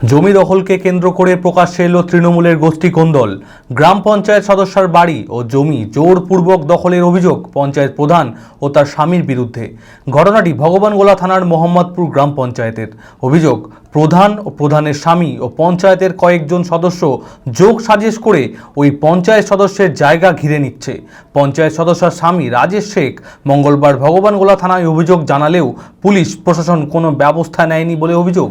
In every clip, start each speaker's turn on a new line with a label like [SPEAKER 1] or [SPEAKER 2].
[SPEAKER 1] জমি দখলকে কেন্দ্র করে প্রকাশ্যে এলো তৃণমূলের গোষ্ঠী কোন্দল। গ্রাম পঞ্চায়েত সদস্যার বাড়ি ও জমি জোরপূর্বক দখলের অভিযোগ পঞ্চায়েত প্রধান ও তার স্বামীর বিরুদ্ধে। ঘটনাটি ভগবানগোলা থানার মোহাম্মদপুর গ্রাম পঞ্চায়েতের। অভিযোগ, প্রধান ও প্রধানের স্বামী ও পঞ্চায়েতের কয়েকজন সদস্য যোগ সাজেশ করে ওই পঞ্চায়েত সদস্যের জায়গা ঘিরে নিচ্ছে। পঞ্চায়েত সদস্যার স্বামী রাজেশ শেখ মঙ্গলবার ভগবানগোলা থানায় অভিযোগ জানালেও পুলিশ প্রশাসন কোনো ব্যবস্থা নেয়নি বলে অভিযোগ।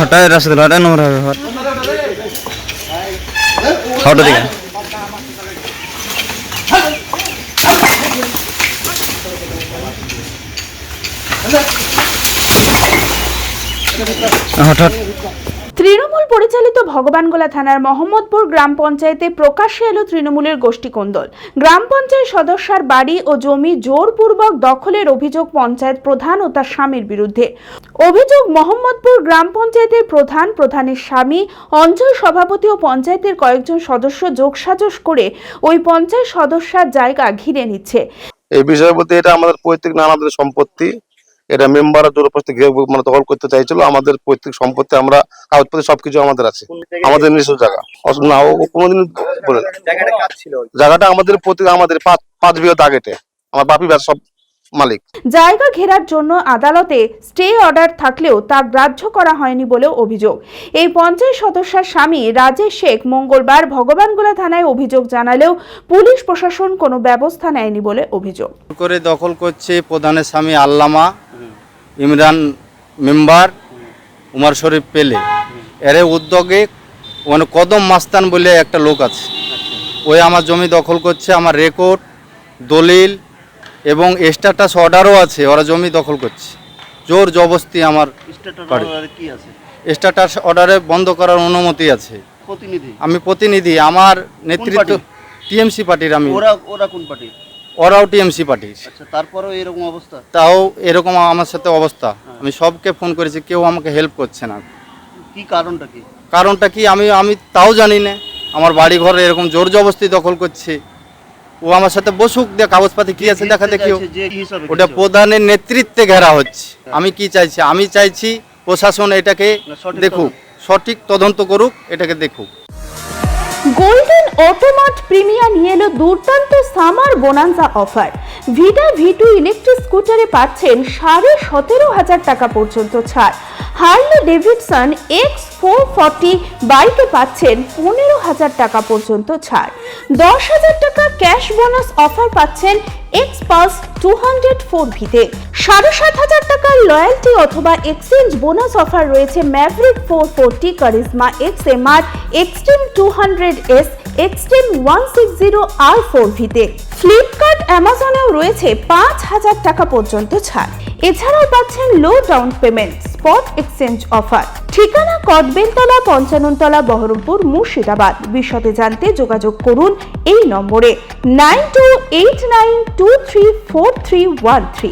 [SPEAKER 2] হঠাৎ রাস্তা দিল হঠাৎ নম্বর হবে হট দিকে হঠাৎ।
[SPEAKER 3] তৃণমূল পরিচালিত ভগবানগোলা থানার মোহাম্মদপুর গ্রাম পঞ্চায়েতে প্রকাশ্যে এলো তৃণমূলের গোষ্ঠী কোন্দল। গ্রাম পঞ্চায়েত সদস্যার বাড়ি ও জমি জোরপূর্বক দখলের অভিযোগ পঞ্চায়েত প্রধান ও তার স্বামীর বিরুদ্ধে। অভিযোগ মোহাম্মদপুর গ্রাম পঞ্চায়েতের প্রধান, প্রধানের স্বামী, অঞ্চল সভাপতি ও পঞ্চায়েতের কয়েকজন সদস্য যোগসাজস করে ওই পঞ্চায়েত সদস্যার জায়গা ঘিরে নিচ্ছে।
[SPEAKER 4] এই বিষয় বলতে এটা আমাদের পৈতৃক না আমাদের সম্পত্তি। এটা মেম্বার জোরপস্তি ঘিরে মানে দখল করতে চাইছিল আমাদের পৈতৃক সম্পত্তি আমরা কাগজপত্র সবকিছু আমাদের আছে। আমাদের নিজস্ব জায়গা। না ও কোনোদিন বলে জায়গাটা আমাদের প্রতি আমাদের পাঁচ পাঁচ বিঘা দাগেটে আমার বাপি ব্যাস সব মালিক।
[SPEAKER 3] জায়গা ঘেরার জন্য আদালতে স্টে অর্ডার থাকলেও তা গ্রাহ্য করা হয়নি বলেও অভিযোগ। এই পঞ্চায়েত সদস্যার স্বামী রাজেশ শেখ মঙ্গলবার ভগবানগোলা থানায় অভিযোগ জানালেও পুলিশ প্রশাসন কোনো ব্যবস্থা নেয়নি বলে অভিযোগ।
[SPEAKER 2] করে দখল করছে প্রধানের স্বামী আল্লামা। ইমরান মেম্বার উমার শরীফ পেলে। এর উদ্যোগে মানে কদম মাস্তান বলে একটা লোক আছে। ওই আমার জমি দখল করছে আমার রেকর্ড দলিল এবং স্ট্যাটাস অর্ডারও আছে ওরা জমি দখল করছে। জোর জবস্তি আমার। স্ট্যাটাস অর্ডারে বন্ধ করার অনুমতি আছে। আমি প্রতিনিধি আমার নেতৃত্ব টিএমসি পার্টির আমি।
[SPEAKER 5] ওরা ওরা কোন পার্টি?
[SPEAKER 2] ওরাও টিএমসি পার্টির
[SPEAKER 5] আচ্ছা তারপরেও এরকম অবস্থা?
[SPEAKER 2] তাও এরকম আমার সাথে অবস্থা। আমি সবকে ফোন করেছি কেউ আমাকে হেল্প করছে না।
[SPEAKER 5] কি কারণটা কি?
[SPEAKER 2] কারণটা কি? আমি আমি তাও জানি না। আমার বাড়ি ঘর এরকম জোর জবস্তি দখল করছে। ও আমার সাথে বসুক দিয়ে কাগজপাতি কি আছে দেখা
[SPEAKER 5] হিসাবে
[SPEAKER 2] ওটা প্রধানের নেতৃত্বে ঘেরা হচ্ছে। আমি কি চাইছি? আমি চাইছি প্রশাসন এটাকে দেখুক সঠিক তদন্ত করুক এটাকে দেখুক।
[SPEAKER 3] গোল্ডেন অটোমাট প্রিমিয়াম নিয়ে এলো দুর্দান্ত summer bonanza offer Vida V two electric স্কুটারে পাচ্ছেন সাড়ে সতেরো হাজার টাকা পর্যন্ত ছাড়। Harley Davidson X four forty বাইকে পাচ্ছেন পনেরো হাজার টাকা পর্যন্ত ছাড়। দশ হাজার টাকা ক্যাশ বোনাস অফার পাচ্ছেন x pulse two hundred four ভিতে। সাড়ে সাত হাজার টাকার লয়্যালটি অথবা এক্সচেঞ্জ বোনাস অফার রয়েছে Mavrick four forty, Karizma X M R, Xtreme two hundred S Xtreme one six zero R four ভিতে ফ্লিপকার্ট অ্যামাজনেও রয়েছে পাঁচ হাজার টাকা পর্যন্ত ছাড়। এছাড়াও পাচ্ছেন low down payment spot exchange offer ঠিকানা কদবেলতলা, পঞ্চাননতলা, বহরমপুর, মুর্শিদাবাদ। বিশদে জানতে যোগাযোগ করুন এই নম্বরে। Nine two eight nine two three four three one three